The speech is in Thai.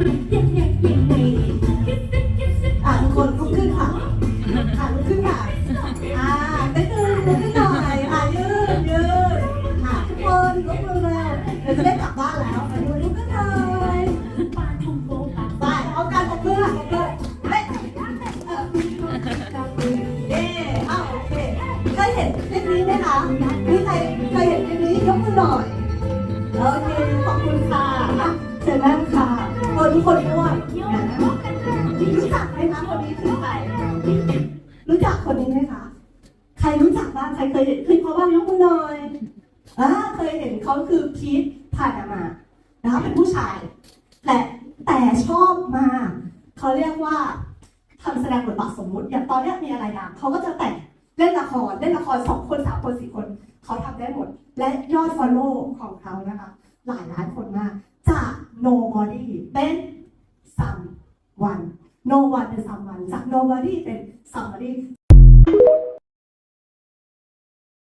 อะทุกคนลุกขึ้นค่ะอะลุกขึ้นค่ะอ่าก็คือลุกขึ้นหน่อยอะยืดยืดอะทุกคนลุกมือเลยเดี๋ยวจะได้กลับบ้านแล้วมาดูลุกขึ้นหน่อยไปเอาการปรบมือค่ะปรบมือเฮ้ยเออเย้อ้าวโอเคเคยเห็นคลิปนี้ไหมคะมีใครเคยเห็นคลิปนี้ยกมือหน่อยโอเคขอบคุณค่ะเชิญนั่งค่ะุกคนด้วยนรู้จักไหมคะคนนี้คือใครรู้จักคนนี้ไหมคะ ใครรู้จักบ้างใครเคยเห็นคลิปเขาบ้างยกมือหน่อยอ่าเคยเห็นเขาคือพีทพานามานะคะเป็นผู้ชาย แต่แต่ชอบมากเขาเรียกว่าทำแสดงบทบาทสมมุติอย่างตอนนี้มีอะไรดังเขาก็จะแต่งเล่นละครเล่นละครสองคนสามคนสี่คนเขาทำได้หมด และยอด follow ของเขานะคะ หลายล้านคนมาก จาก nobody เป็น someone no one เป็น someone จาก nobody เป็น somebody